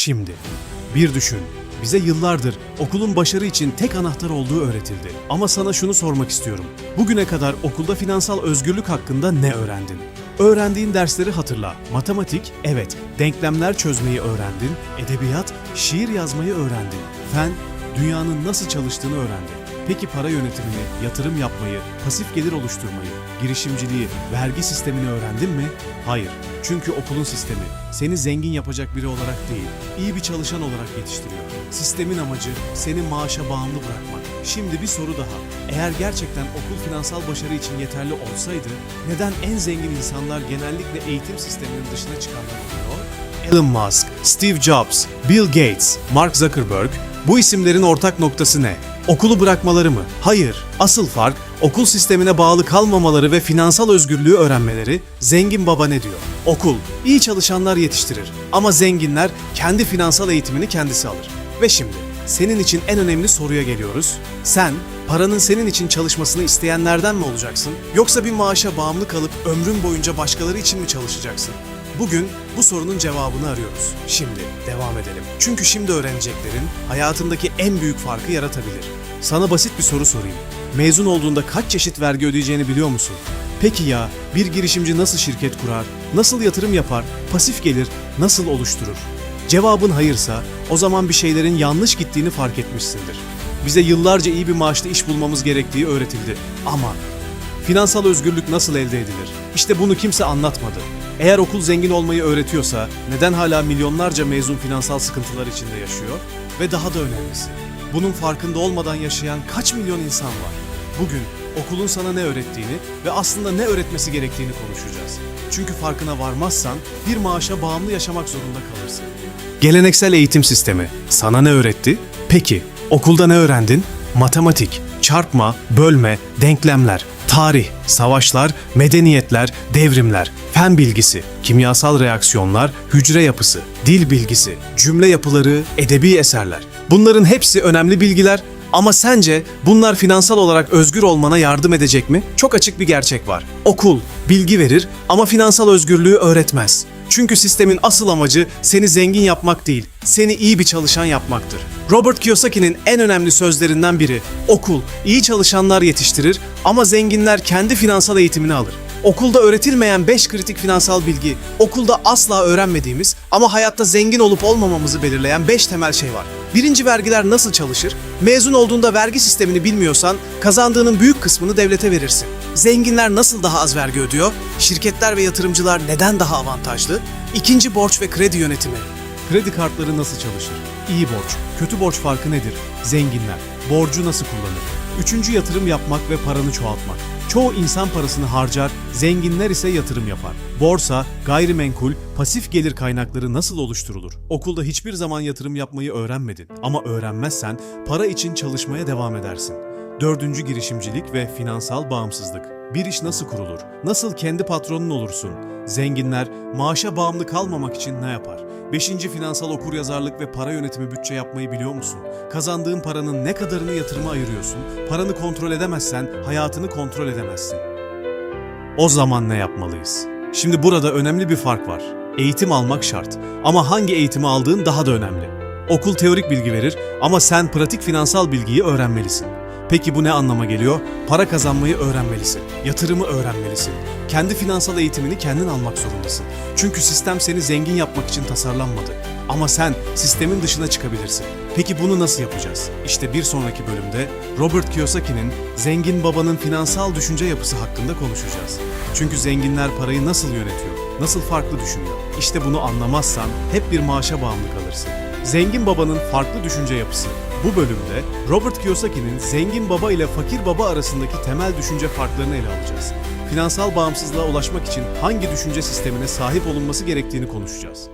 Şimdi. Bir düşün. Bize yıllardır okulun başarı için tek anahtar olduğu öğretildi. Ama sana şunu sormak istiyorum. Bugüne kadar okulda finansal özgürlük hakkında ne öğrendin? Öğrendiğin dersleri hatırla. Matematik, evet. Denklemler çözmeyi öğrendin. Edebiyat, şiir yazmayı öğrendin. Fen, dünyanın nasıl çalıştığını öğrendin. Peki para yönetimini, yatırım yapmayı, pasif gelir oluşturmayı, girişimciliği, vergi sistemini öğrendin mi? Hayır. Çünkü okulun sistemi seni zengin yapacak biri olarak değil, iyi bir çalışan olarak yetiştiriyor. Sistemin amacı seni maaşa bağımlı bırakmak. Şimdi bir soru daha. Eğer gerçekten okul finansal başarı için yeterli olsaydı, neden en zengin insanlar genellikle eğitim sisteminin dışına çıkartılıyor? Elon Musk, Steve Jobs, Bill Gates, Mark Zuckerberg bu isimlerin ortak noktası ne? Okulu bırakmaları mı? Hayır. Asıl fark okul sistemine bağlı kalmamaları ve finansal özgürlüğü öğrenmeleri. Zengin baba ne diyor? Okul iyi çalışanlar yetiştirir ama zenginler kendi finansal eğitimini kendisi alır. Ve şimdi senin için en önemli soruya geliyoruz. Sen paranın senin için çalışmasını isteyenlerden mi olacaksın? Yoksa bir maaşa bağımlı kalıp ömrün boyunca başkaları için mi çalışacaksın? Bugün bu sorunun cevabını arıyoruz. Şimdi devam edelim. Çünkü şimdi öğreneceklerin hayatındaki en büyük farkı yaratabilir. Sana basit bir soru sorayım. Mezun olduğunda kaç çeşit vergi ödeyeceğini biliyor musun? Peki ya bir girişimci nasıl şirket kurar, nasıl yatırım yapar, pasif gelir nasıl oluşturur? Cevabın hayırsa o zaman bir şeylerin yanlış gittiğini fark etmişsindir. Bize yıllarca iyi bir maaşlı iş bulmamız gerektiği öğretildi. Ama Finansal özgürlük nasıl elde edilir? İşte bunu kimse anlatmadı. Eğer okul zengin olmayı öğretiyorsa neden hala milyonlarca mezun finansal sıkıntılar içinde yaşıyor? Ve daha da önemlisi, bunun farkında olmadan yaşayan kaç milyon insan var? Bugün okulun sana ne öğrettiğini ve aslında ne öğretmesi gerektiğini konuşacağız. Çünkü farkına varmazsan bir maaşa bağımlı yaşamak zorunda kalırsın. Geleneksel eğitim sistemi sana ne öğretti? Peki okulda ne öğrendin? Matematik, çarpma, bölme, denklemler, tarih, savaşlar, medeniyetler, devrimler, fen bilgisi, kimyasal reaksiyonlar, hücre yapısı, dil bilgisi, cümle yapıları, edebi eserler. Bunların hepsi önemli bilgiler ama sence bunlar finansal olarak özgür olmana yardım edecek mi? Çok açık bir gerçek var. Okul bilgi verir ama finansal özgürlüğü öğretmez. Çünkü sistemin asıl amacı seni zengin yapmak değil, seni iyi bir çalışan yapmaktır. Robert Kiyosaki'nin en önemli sözlerinden biri, okul iyi çalışanlar yetiştirir ama zenginler kendi finansal eğitimini alır. Okulda öğretilmeyen 5 kritik finansal bilgi, okulda asla öğrenmediğimiz ama hayatta zengin olup olmamamızı belirleyen 5 temel şey var. Birinci vergiler nasıl çalışır? Mezun olduğunda vergi sistemini bilmiyorsan kazandığının büyük kısmını devlete verirsin. Zenginler nasıl daha az vergi ödüyor? Şirketler ve yatırımcılar neden daha avantajlı? İkinci borç ve kredi yönetimi. Kredi kartları nasıl çalışır? İyi borç, kötü borç farkı nedir? Zenginler, borcu nasıl kullanır? Üçüncü yatırım yapmak ve paranı çoğaltmak. Çoğu insan parasını harcar, zenginler ise yatırım yapar. Borsa, gayrimenkul, pasif gelir kaynakları nasıl oluşturulur? Okulda hiçbir zaman yatırım yapmayı öğrenmedin ama öğrenmezsen para için çalışmaya devam edersin. Dördüncü girişimcilik ve finansal bağımsızlık. Bir iş nasıl kurulur? Nasıl kendi patronun olursun? Zenginler maaşa bağımlı kalmamak için ne yapar? Beşinci finansal okuryazarlık ve para yönetimi bütçe yapmayı biliyor musun? Kazandığın paranın ne kadarını yatırıma ayırıyorsun? Paranı kontrol edemezsen hayatını kontrol edemezsin. O zaman ne yapmalıyız? Şimdi burada önemli bir fark var. Eğitim almak şart ama hangi eğitimi aldığın daha da önemli. Okul teorik bilgi verir ama sen pratik finansal bilgiyi öğrenmelisin. Peki bu ne anlama geliyor? Para kazanmayı öğrenmelisin. Yatırımı öğrenmelisin. Kendi finansal eğitimini kendin almak zorundasın. Çünkü sistem seni zengin yapmak için tasarlanmadı. Ama sen sistemin dışına çıkabilirsin. Peki bunu nasıl yapacağız? İşte bir sonraki bölümde Robert Kiyosaki'nin Zengin Babanın finansal düşünce yapısı hakkında konuşacağız. Çünkü zenginler parayı nasıl yönetiyor? Nasıl farklı düşünüyor? İşte bunu anlamazsan hep bir maaşa bağımlı kalırsın. Zengin Baba'nın farklı düşünce yapısı. Bu bölümde Robert Kiyosaki'nin zengin baba ile fakir baba arasındaki temel düşünce farklarını ele alacağız. Finansal bağımsızlığa ulaşmak için hangi düşünce sistemine sahip olunması gerektiğini konuşacağız.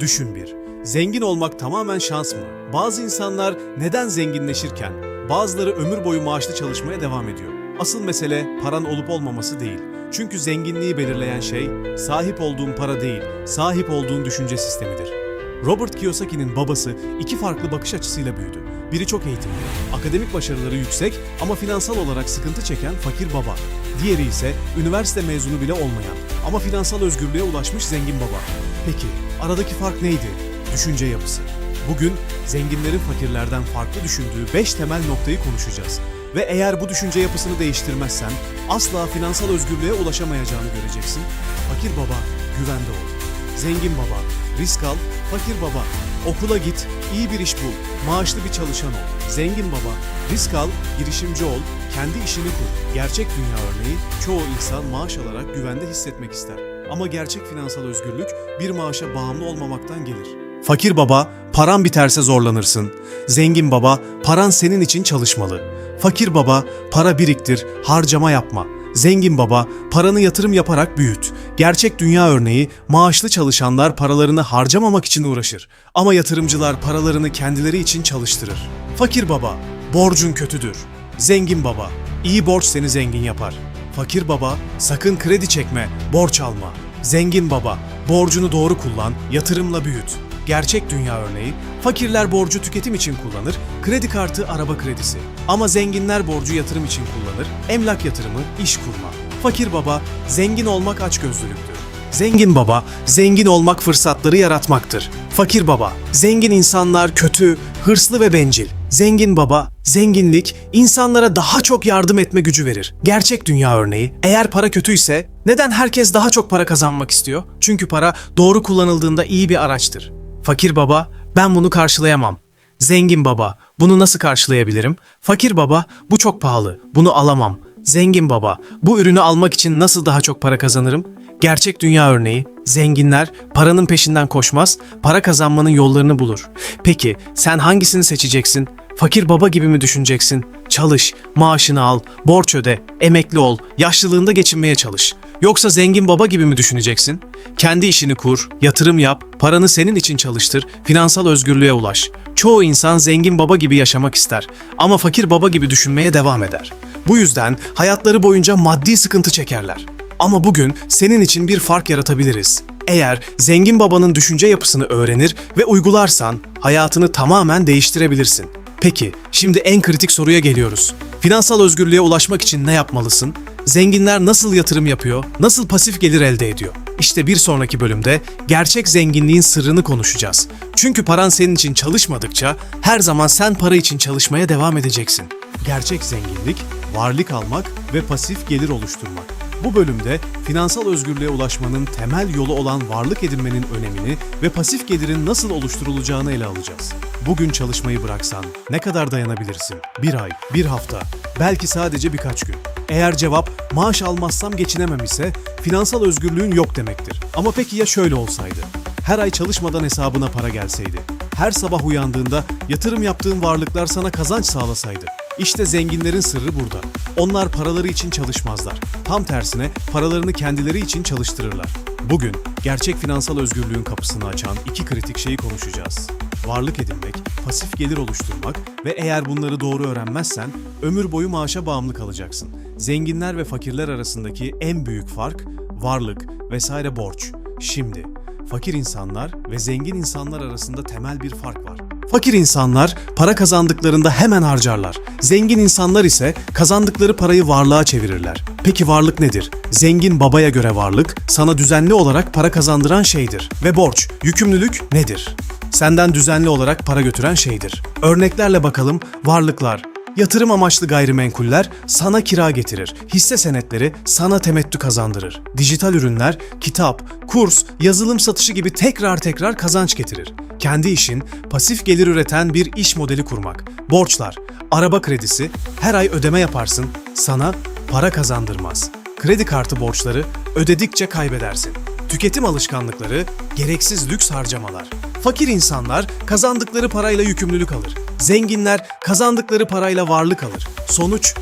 Düşün bir. Zengin olmak tamamen şans mı? Bazı insanlar neden zenginleşirken bazıları ömür boyu maaşlı çalışmaya devam ediyor? Asıl mesele paran olup olmaması değil. Çünkü zenginliği belirleyen şey sahip olduğun para değil, sahip olduğun düşünce sistemidir. Robert Kiyosaki'nin babası iki farklı bakış açısıyla büyüdü. Biri çok eğitimli, akademik başarıları yüksek ama finansal olarak sıkıntı çeken fakir baba. Diğeri ise üniversite mezunu bile olmayan ama finansal özgürlüğe ulaşmış zengin baba. Peki aradaki fark neydi? düşünce yapısı. Bugün zenginlerin fakirlerden farklı düşündüğü 5 temel noktayı konuşacağız. Ve eğer bu düşünce yapısını değiştirmezsen asla finansal özgürlüğe ulaşamayacağını göreceksin. Fakir baba, güvende ol. Zengin baba, risk al. Fakir baba, okula git, iyi bir iş bul, maaşlı bir çalışan ol. Zengin baba, risk al, girişimci ol, kendi işini kur. Gerçek dünya örneği çoğu insan maaş alarak güvende hissetmek ister. Ama gerçek finansal özgürlük bir maaşa bağımlı olmamaktan gelir. Fakir baba, paran biterse zorlanırsın. Zengin baba, paran senin için çalışmalı. Fakir baba, para biriktir, harcama yapma. Zengin baba, paranı yatırım yaparak büyüt. Gerçek dünya örneği, maaşlı çalışanlar paralarını harcamamak için uğraşır. Ama yatırımcılar paralarını kendileri için çalıştırır. Fakir baba, borcun kötüdür. Zengin baba, iyi borç seni zengin yapar. Fakir baba, sakın kredi çekme, borç alma. Zengin baba, borcunu doğru kullan, yatırımla büyüt. Gerçek dünya örneği, fakirler borcu tüketim için kullanır, kredi kartı araba kredisi. Ama zenginler borcu yatırım için kullanır, emlak yatırımı, iş kurma. Fakir baba, zengin olmak açgözlülüktür. Zengin baba, zengin olmak fırsatları yaratmaktır. Fakir baba, zengin insanlar kötü, hırslı ve bencil. Zengin baba, zenginlik insanlara daha çok yardım etme gücü verir. Gerçek dünya örneği, eğer para kötüyse neden herkes daha çok para kazanmak istiyor? Çünkü para doğru kullanıldığında iyi bir araçtır. Fakir baba, ben bunu karşılayamam. Zengin baba, bunu nasıl karşılayabilirim? Fakir baba, bu çok pahalı, bunu alamam. Zengin baba, bu ürünü almak için nasıl daha çok para kazanırım? Gerçek dünya örneği, zenginler paranın peşinden koşmaz, para kazanmanın yollarını bulur. Peki sen hangisini seçeceksin? Fakir baba gibi mi düşüneceksin? Çalış, maaşını al, borç öde, emekli ol, yaşlılığında geçinmeye çalış. Yoksa zengin baba gibi mi düşüneceksin? Kendi işini kur, yatırım yap, paranı senin için çalıştır, finansal özgürlüğe ulaş. Çoğu insan zengin baba gibi yaşamak ister ama fakir baba gibi düşünmeye devam eder. Bu yüzden hayatları boyunca maddi sıkıntı çekerler. Ama bugün senin için bir fark yaratabiliriz. Eğer zengin babanın düşünce yapısını öğrenir ve uygularsan hayatını tamamen değiştirebilirsin. Peki, şimdi en kritik soruya geliyoruz. Finansal özgürlüğe ulaşmak için ne yapmalısın? Zenginler nasıl yatırım yapıyor? Nasıl pasif gelir elde ediyor? İşte bir sonraki bölümde gerçek zenginliğin sırrını konuşacağız. Çünkü paran senin için çalışmadıkça her zaman sen para için çalışmaya devam edeceksin. Gerçek zenginlik, varlık almak ve pasif gelir oluşturmak. Bu bölümde finansal özgürlüğe ulaşmanın temel yolu olan varlık edinmenin önemini ve pasif gelirin nasıl oluşturulacağını ele alacağız. Bugün çalışmayı bıraksan ne kadar dayanabilirsin? Bir ay, bir hafta, belki sadece birkaç gün. Eğer cevap maaş almazsam geçinemem ise finansal özgürlüğün yok demektir. Ama peki ya şöyle olsaydı? Her ay çalışmadan hesabına para gelseydi? Her sabah uyandığında yatırım yaptığın varlıklar sana kazanç sağlasaydı? İşte zenginlerin sırrı burada. Onlar paraları için çalışmazlar. Tam tersine paralarını kendileri için çalıştırırlar. Bugün gerçek finansal özgürlüğün kapısını açan iki kritik şeyi konuşacağız. Varlık edinmek, pasif gelir oluşturmak ve eğer bunları doğru öğrenmezsen ömür boyu maaşa bağımlı kalacaksın. Zenginler ve fakirler arasındaki en büyük fark varlık vesaire borç. Şimdi fakir insanlar ve zengin insanlar arasında temel bir fark var. Fakir insanlar para kazandıklarında hemen harcarlar. Zengin insanlar ise kazandıkları parayı varlığa çevirirler. Peki varlık nedir? Zengin babaya göre varlık sana düzenli olarak para kazandıran şeydir. Ve borç, yükümlülük nedir? Senden düzenli olarak para götüren şeydir. Örneklerle bakalım varlıklar, Yatırım amaçlı gayrimenkuller sana kira getirir. Hisse senetleri sana temettü kazandırır. Dijital ürünler, kitap, kurs, yazılım satışı gibi tekrar tekrar kazanç getirir. Kendi işin, pasif gelir üreten bir iş modeli kurmak. Borçlar, araba kredisi, her ay ödeme yaparsın, sana para kazandırmaz. Kredi kartı borçları ödedikçe kaybedersin. Tüketim alışkanlıkları, gereksiz lüks harcamalar. Fakir insanlar kazandıkları parayla yükümlülük alır. Zenginler kazandıkları parayla varlık alır. Sonuç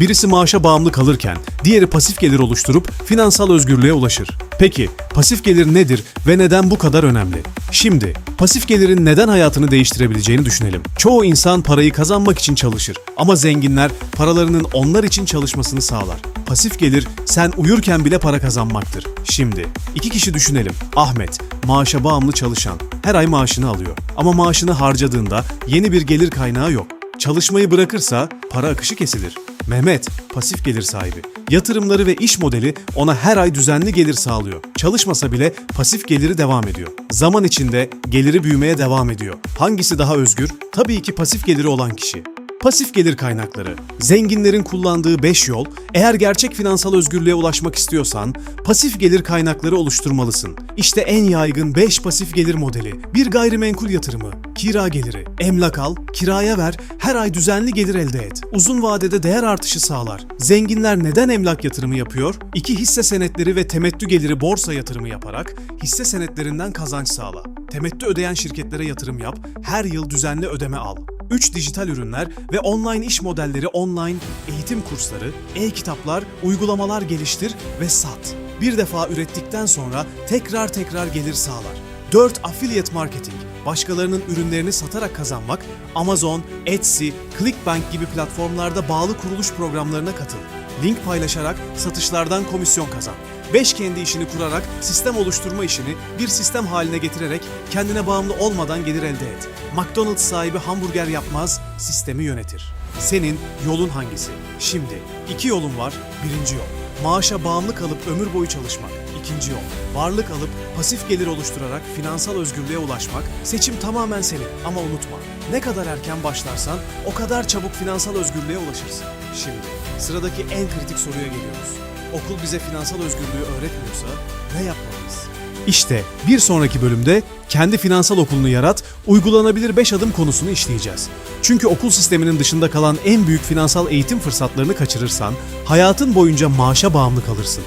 Birisi maaşa bağımlı kalırken diğeri pasif gelir oluşturup finansal özgürlüğe ulaşır. Peki pasif gelir nedir ve neden bu kadar önemli? Şimdi pasif gelirin neden hayatını değiştirebileceğini düşünelim. Çoğu insan parayı kazanmak için çalışır ama zenginler paralarının onlar için çalışmasını sağlar. Pasif gelir sen uyurken bile para kazanmaktır. Şimdi iki kişi düşünelim. Ahmet maaşa bağımlı çalışan her ay maaşını alıyor ama maaşını harcadığında yeni bir gelir kaynağı yok. Çalışmayı bırakırsa para akışı kesilir. Mehmet, pasif gelir sahibi. Yatırımları ve iş modeli ona her ay düzenli gelir sağlıyor. Çalışmasa bile pasif geliri devam ediyor. Zaman içinde geliri büyümeye devam ediyor. Hangisi daha özgür? Tabii ki pasif geliri olan kişi. Pasif gelir kaynakları. Zenginlerin kullandığı 5 yol. Eğer gerçek finansal özgürlüğe ulaşmak istiyorsan pasif gelir kaynakları oluşturmalısın. İşte en yaygın 5 pasif gelir modeli. Bir gayrimenkul yatırımı, kira geliri, emlak al, kiraya ver, her ay düzenli gelir elde et. Uzun vadede değer artışı sağlar. Zenginler neden emlak yatırımı yapıyor? İki hisse senetleri ve temettü geliri borsa yatırımı yaparak hisse senetlerinden kazanç sağla. Temettü ödeyen şirketlere yatırım yap, her yıl düzenli ödeme al. 3 dijital ürünler ve online iş modelleri online eğitim kursları, e-kitaplar, uygulamalar geliştir ve sat. Bir defa ürettikten sonra tekrar tekrar gelir sağlar. 4 affiliate marketing, başkalarının ürünlerini satarak kazanmak, Amazon, Etsy, Clickbank gibi platformlarda bağlı kuruluş programlarına katıl. Link paylaşarak satışlardan komisyon kazan. 5 kendi işini kurarak sistem oluşturma işini bir sistem haline getirerek kendine bağımlı olmadan gelir elde et. McDonald's sahibi hamburger yapmaz, sistemi yönetir. Senin yolun hangisi? Şimdi iki yolun var. Birinci yol. Maaşa bağımlı kalıp ömür boyu çalışmak. İkinci yol. Varlık alıp pasif gelir oluşturarak finansal özgürlüğe ulaşmak. Seçim tamamen senin ama unutma. Ne kadar erken başlarsan o kadar çabuk finansal özgürlüğe ulaşırsın. Şimdi sıradaki en kritik soruya geliyoruz. Okul bize finansal özgürlüğü öğretmiyorsa ne yapmalıyız? İşte bir sonraki bölümde kendi finansal okulunu yarat, uygulanabilir 5 adım konusunu işleyeceğiz. Çünkü okul sisteminin dışında kalan en büyük finansal eğitim fırsatlarını kaçırırsan hayatın boyunca maaşa bağımlı kalırsın.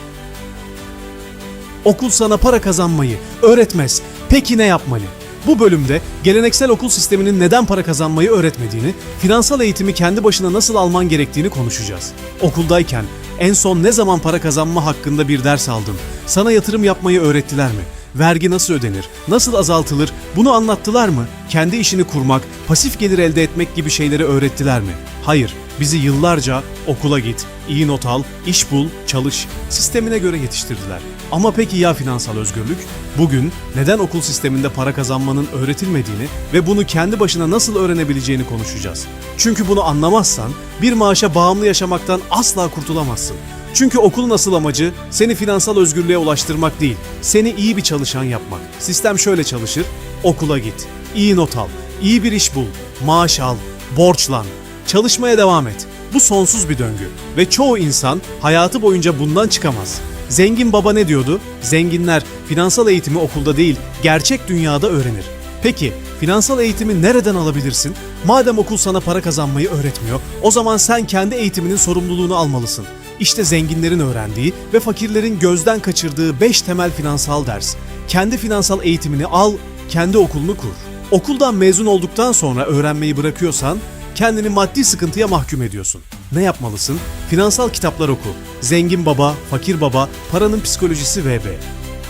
Okul sana para kazanmayı öğretmez. Peki ne yapmalı? Bu bölümde geleneksel okul sisteminin neden para kazanmayı öğretmediğini, finansal eğitimi kendi başına nasıl alman gerektiğini konuşacağız. Okuldayken en son ne zaman para kazanma hakkında bir ders aldın? Sana yatırım yapmayı öğrettiler mi? Vergi nasıl ödenir? Nasıl azaltılır? Bunu anlattılar mı? Kendi işini kurmak, pasif gelir elde etmek gibi şeyleri öğrettiler mi? Hayır. Bizi yıllarca okula git, iyi not al, iş bul, çalış sistemine göre yetiştirdiler. Ama peki ya finansal özgürlük? Bugün neden okul sisteminde para kazanmanın öğretilmediğini ve bunu kendi başına nasıl öğrenebileceğini konuşacağız. Çünkü bunu anlamazsan bir maaşa bağımlı yaşamaktan asla kurtulamazsın. Çünkü okulun asıl amacı seni finansal özgürlüğe ulaştırmak değil, seni iyi bir çalışan yapmak. Sistem şöyle çalışır, okula git, iyi not al, iyi bir iş bul, maaş al, borçlan, çalışmaya devam et. Bu sonsuz bir döngü ve çoğu insan hayatı boyunca bundan çıkamaz. Zengin baba ne diyordu? Zenginler finansal eğitimi okulda değil, gerçek dünyada öğrenir. Peki, finansal eğitimi nereden alabilirsin? Madem okul sana para kazanmayı öğretmiyor, o zaman sen kendi eğitiminin sorumluluğunu almalısın. İşte zenginlerin öğrendiği ve fakirlerin gözden kaçırdığı 5 temel finansal ders. Kendi finansal eğitimini al, kendi okulunu kur. Okuldan mezun olduktan sonra öğrenmeyi bırakıyorsan kendini maddi sıkıntıya mahkum ediyorsun. Ne yapmalısın? Finansal kitaplar oku. Zengin Baba, Fakir Baba, Paranın Psikolojisi VB.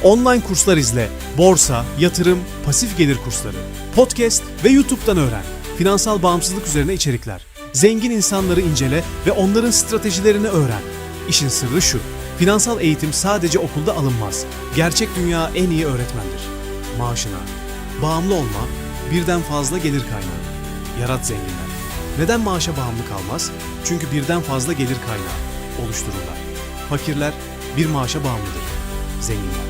Online kurslar izle. Borsa, yatırım, pasif gelir kursları. Podcast ve YouTube'dan öğren. Finansal bağımsızlık üzerine içerikler. Zengin insanları incele ve onların stratejilerini öğren. İşin sırrı şu. Finansal eğitim sadece okulda alınmaz. Gerçek dünya en iyi öğretmendir. Maaşına. Bağımlı olma, birden fazla gelir kaynağı. Yarat zenginler. Neden maaşa bağımlı kalmaz? Çünkü birden fazla gelir kaynağı oluştururlar. Fakirler bir maaşa bağımlıdır. Zenginler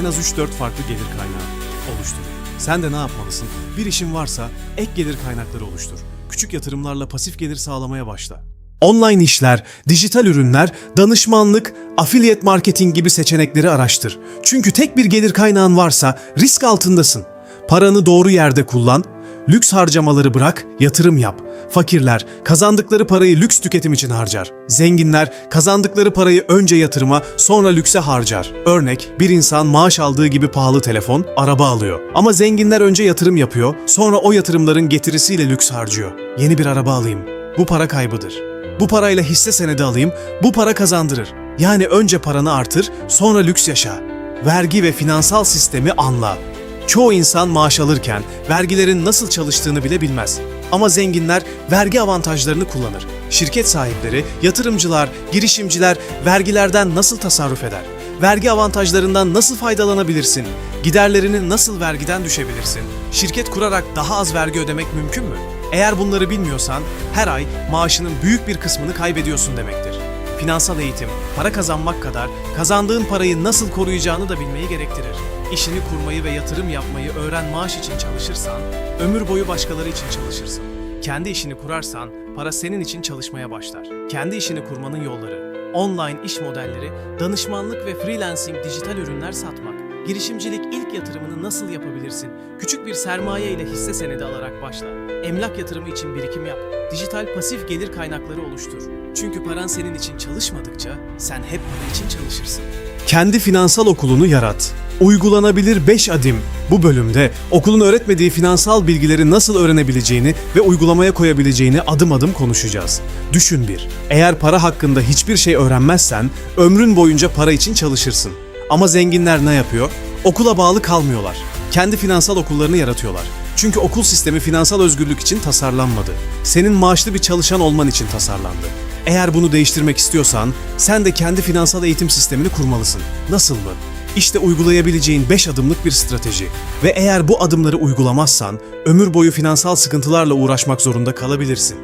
en az 3-4 farklı gelir kaynağı oluşturur. Sen de ne yapmalısın? Bir işin varsa ek gelir kaynakları oluştur. Küçük yatırımlarla pasif gelir sağlamaya başla. Online işler, dijital ürünler, danışmanlık, affiliate marketing gibi seçenekleri araştır. Çünkü tek bir gelir kaynağın varsa risk altındasın. Paranı doğru yerde kullan, lüks harcamaları bırak, yatırım yap. Fakirler kazandıkları parayı lüks tüketim için harcar. Zenginler kazandıkları parayı önce yatırıma, sonra lükse harcar. Örnek, bir insan maaş aldığı gibi pahalı telefon, araba alıyor. Ama zenginler önce yatırım yapıyor, sonra o yatırımların getirisiyle lüks harcıyor. Yeni bir araba alayım. Bu para kaybıdır. Bu parayla hisse senedi alayım, bu para kazandırır. Yani önce paranı artır, sonra lüks yaşa. Vergi ve finansal sistemi anla. Çoğu insan maaş alırken vergilerin nasıl çalıştığını bile bilmez. Ama zenginler vergi avantajlarını kullanır. Şirket sahipleri, yatırımcılar, girişimciler vergilerden nasıl tasarruf eder? Vergi avantajlarından nasıl faydalanabilirsin? Giderlerini nasıl vergiden düşebilirsin? Şirket kurarak daha az vergi ödemek mümkün mü? Eğer bunları bilmiyorsan her ay maaşının büyük bir kısmını kaybediyorsun demektir. Finansal eğitim, para kazanmak kadar kazandığın parayı nasıl koruyacağını da bilmeyi gerektirir. İşini kurmayı ve yatırım yapmayı öğren maaş için çalışırsan, ömür boyu başkaları için çalışırsın. Kendi işini kurarsan, para senin için çalışmaya başlar. Kendi işini kurmanın yolları, online iş modelleri, danışmanlık ve freelancing dijital ürünler satmak. Girişimcilik ilk yatırımını nasıl yapabilirsin? Küçük bir sermaye ile hisse senedi alarak başla. Emlak yatırımı için birikim yap. Dijital pasif gelir kaynakları oluştur. Çünkü paran senin için çalışmadıkça sen hep para için çalışırsın. Kendi finansal okulunu yarat. Uygulanabilir 5 adım. Bu bölümde okulun öğretmediği finansal bilgileri nasıl öğrenebileceğini ve uygulamaya koyabileceğini adım adım konuşacağız. Düşün bir. Eğer para hakkında hiçbir şey öğrenmezsen ömrün boyunca para için çalışırsın. Ama zenginler ne yapıyor? Okula bağlı kalmıyorlar. Kendi finansal okullarını yaratıyorlar. Çünkü okul sistemi finansal özgürlük için tasarlanmadı. Senin maaşlı bir çalışan olman için tasarlandı. Eğer bunu değiştirmek istiyorsan sen de kendi finansal eğitim sistemini kurmalısın. Nasıl mı? İşte uygulayabileceğin 5 adımlık bir strateji. Ve eğer bu adımları uygulamazsan ömür boyu finansal sıkıntılarla uğraşmak zorunda kalabilirsin.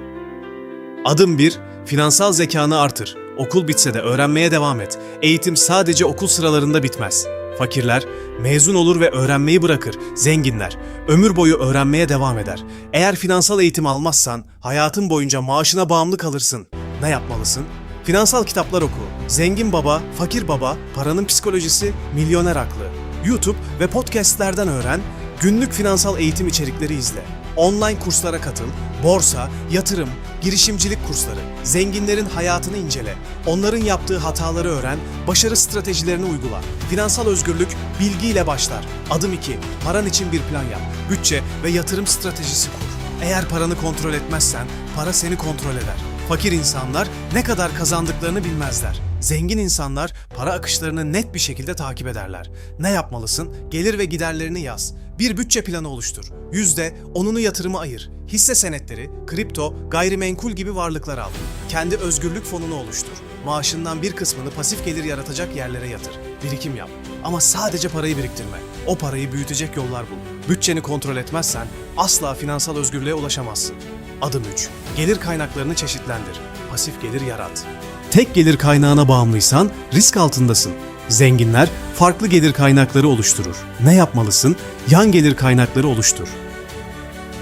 Adım 1. Finansal zekanı artır. Okul bitse de öğrenmeye devam et. Eğitim sadece okul sıralarında bitmez. Fakirler mezun olur ve öğrenmeyi bırakır. Zenginler ömür boyu öğrenmeye devam eder. Eğer finansal eğitim almazsan hayatın boyunca maaşına bağımlı kalırsın. Ne yapmalısın? Finansal kitaplar oku. Zengin baba, fakir baba, paranın psikolojisi, milyoner aklı. YouTube ve podcastlerden öğren, günlük finansal eğitim içerikleri izle. Online kurslara katıl, borsa, yatırım, girişimcilik kursları, zenginlerin hayatını incele, onların yaptığı hataları öğren, başarı stratejilerini uygula. Finansal özgürlük bilgiyle başlar. Adım 2. Paran için bir plan yap. Bütçe ve yatırım stratejisi kur. Eğer paranı kontrol etmezsen, para seni kontrol eder. Fakir insanlar ne kadar kazandıklarını bilmezler. Zengin insanlar para akışlarını net bir şekilde takip ederler. Ne yapmalısın? Gelir ve giderlerini yaz. Bir bütçe planı oluştur. Yüzde onunu yatırıma ayır. Hisse senetleri, kripto, gayrimenkul gibi varlıklar al. Kendi özgürlük fonunu oluştur. Maaşından bir kısmını pasif gelir yaratacak yerlere yatır. Birikim yap. Ama sadece parayı biriktirme. O parayı büyütecek yollar bul. Bütçeni kontrol etmezsen asla finansal özgürlüğe ulaşamazsın. Adım 3. Gelir kaynaklarını çeşitlendir. Pasif gelir yarat. Tek gelir kaynağına bağımlıysan risk altındasın. Zenginler farklı gelir kaynakları oluşturur. Ne yapmalısın? Yan gelir kaynakları oluştur.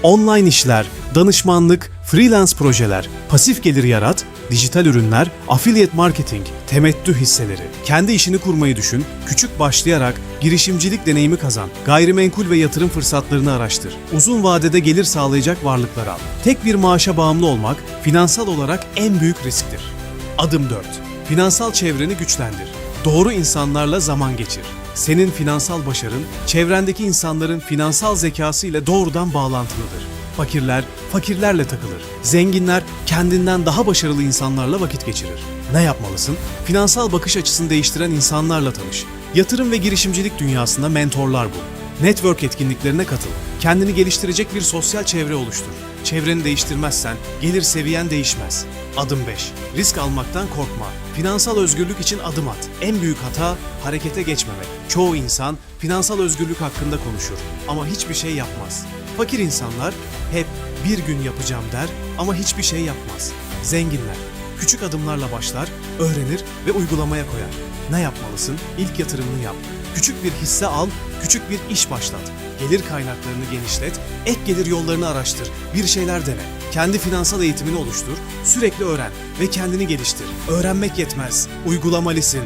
Online işler, danışmanlık, freelance projeler, pasif gelir yarat, dijital ürünler, affiliate marketing, temettü hisseleri. Kendi işini kurmayı düşün, küçük başlayarak girişimcilik deneyimi kazan, gayrimenkul ve yatırım fırsatlarını araştır. Uzun vadede gelir sağlayacak varlıklar al. Tek bir maaşa bağımlı olmak finansal olarak en büyük risktir. Adım 4. Finansal çevreni güçlendir. Doğru insanlarla zaman geçir. Senin finansal başarın, çevrendeki insanların finansal zekası ile doğrudan bağlantılıdır. Fakirler, fakirlerle takılır. Zenginler, kendinden daha başarılı insanlarla vakit geçirir. Ne yapmalısın? Finansal bakış açısını değiştiren insanlarla tanış. Yatırım ve girişimcilik dünyasında mentorlar bul. Network etkinliklerine katıl. Kendini geliştirecek bir sosyal çevre oluştur. Çevreni değiştirmezsen gelir seviyen değişmez. Adım 5. Risk almaktan korkma. Finansal özgürlük için adım at. En büyük hata harekete geçmemek. Çoğu insan finansal özgürlük hakkında konuşur ama hiçbir şey yapmaz. Fakir insanlar hep bir gün yapacağım der ama hiçbir şey yapmaz. Zenginler küçük adımlarla başlar, öğrenir ve uygulamaya koyar. Ne yapmalısın? İlk yatırımını yap. Küçük bir hisse al, küçük bir iş başlat. Gelir kaynaklarını genişlet, ek gelir yollarını araştır, bir şeyler dene. Kendi finansal eğitimini oluştur, sürekli öğren ve kendini geliştir. Öğrenmek yetmez, uygulamalısın.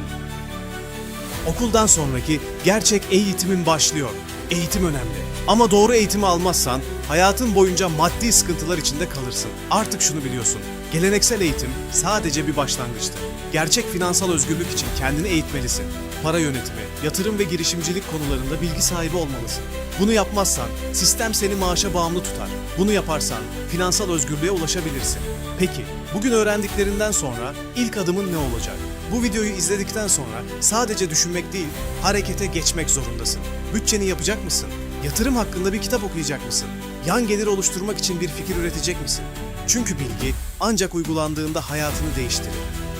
Okuldan sonraki gerçek eğitimin başlıyor. Eğitim önemli. Ama doğru eğitimi almazsan hayatın boyunca maddi sıkıntılar içinde kalırsın. Artık şunu biliyorsun. Geleneksel eğitim sadece bir başlangıçtır. Gerçek finansal özgürlük için kendini eğitmelisin. Para yönetimi, yatırım ve girişimcilik konularında bilgi sahibi olmalısın. Bunu yapmazsan sistem seni maaşa bağımlı tutar. Bunu yaparsan finansal özgürlüğe ulaşabilirsin. Peki, bugün öğrendiklerinden sonra ilk adımın ne olacak? Bu videoyu izledikten sonra sadece düşünmek değil, harekete geçmek zorundasın. Bütçeni yapacak mısın? Yatırım hakkında bir kitap okuyacak mısın? Yan gelir oluşturmak için bir fikir üretecek misin? Çünkü bilgi ancak uygulandığında hayatını değiştirir.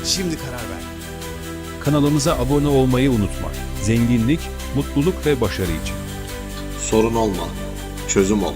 Şimdi karar ver. Kanalımıza abone olmayı unutma. Zenginlik, mutluluk ve başarı için. Sorun olma, çözüm ol.